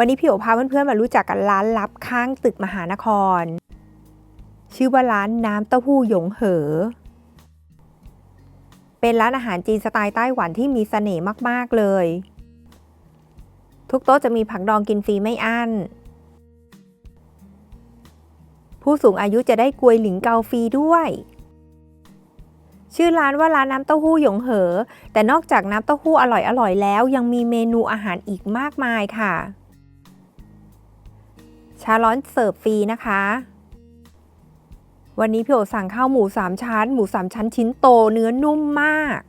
วันนี้พี่โอพาเพื่อนๆมารู้จักกันร้านลับข้างตึกมหานคร ชื่อว่าร้านน้ำเต้าหู้หยงเหอ เป็นร้านอาหารจีนสไตล์ไต้หวันที่มีเสน่ห์มากๆเลย ทุกโต๊ะจะมีผักดองกินฟรีไม่อั้น ผู้สูงอายุจะได้กวยหลิงเกาฟรีด้วยชื่อร้านว่าร้านน้ำเต้าหู้หยงเหอ แต่นอกจากน้ำเต้าหู้อร่อยๆแล้ว ยังมีเมนูอาหารอีกมากมายค่ะาร้อนเสิร์ฟฟรีนะคะ วันนี้พี่โอสั่งข้าวหมูสามชั้น หมูสามชั้นชิ้นโตเนื้อนุ่มมาก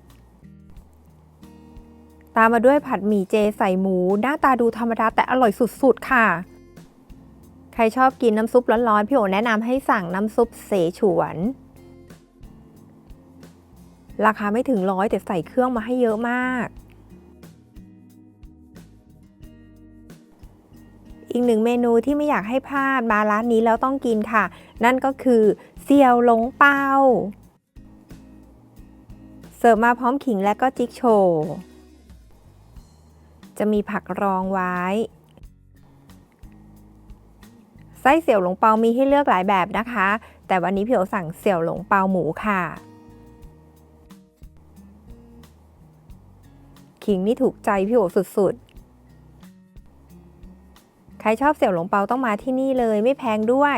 ตามมาด้วยผัดหมี่เจใส่หมู หน้าตาดูธรรมดาแต่อร่อยสุดๆค่ะ ใครชอบกินน้ำซุปร้อนๆ พี่โอแนะนำให้สั่งน้ำซุปเสฉวน ราคาไม่ถึงร้อยแต่ใส่เครื่องมาให้เยอะมาก อีกหนึ่งเมนูที่ไม่อยากให้พลาดมาร้านนี้แล้วต้องกินค่ะ นั่นก็คือเสี่ยวหลงเปาเสิร์ฟมาพร้อมขิงและก็จิกโชว์จะมีผักรองไว้ ไส้เสี่ยวหลงเปามีให้เลือกหลายแบบนะคะ แต่วันนี้พี่โอสั่งเสี่ยวหลงเปาหมูค่ะ ขิงนี่ถูกใจพี่โอสุดๆ ใครชอบเสี่ยวหลงเปาต้องมาที่นี่เลยไม่แพงด้วย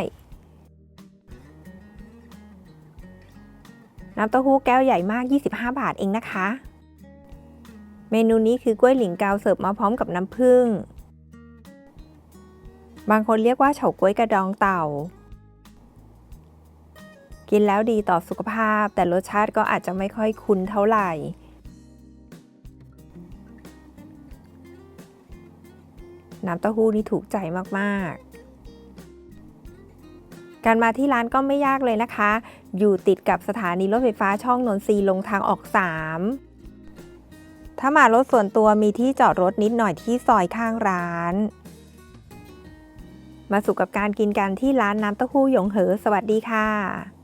น้ำเต้าหู้แก้วใหญ่มาก 25 บาทเองนะคะ เมนูนี้คือกล้วยหลิงกาวเสิร์ฟมาพร้อมกับน้ำผึ้ง บางคนเรียกว่าเฉาก๊วยกระดองเต่า กินแล้วดีต่อสุขภาพ แต่รสชาติก็อาจจะไม่ค่อยคุ้นเท่าไหร่ น้ำเต้าหู้นี่ถูกใจมากๆ การมาที่ร้านก็ไม่ยากเลยนะคะ อยู่ติดกับสถานีรถไฟฟ้าช่องนนทรีลงทางออก 3 ถ้ามารถส่วนตัวมีที่จอดรถนิดหน่อยที่ซอยข้างร้าน มาสู่กับการกินกันที่ร้านน้ำเต้าหู้หยงเหอ สวัสดีค่ะ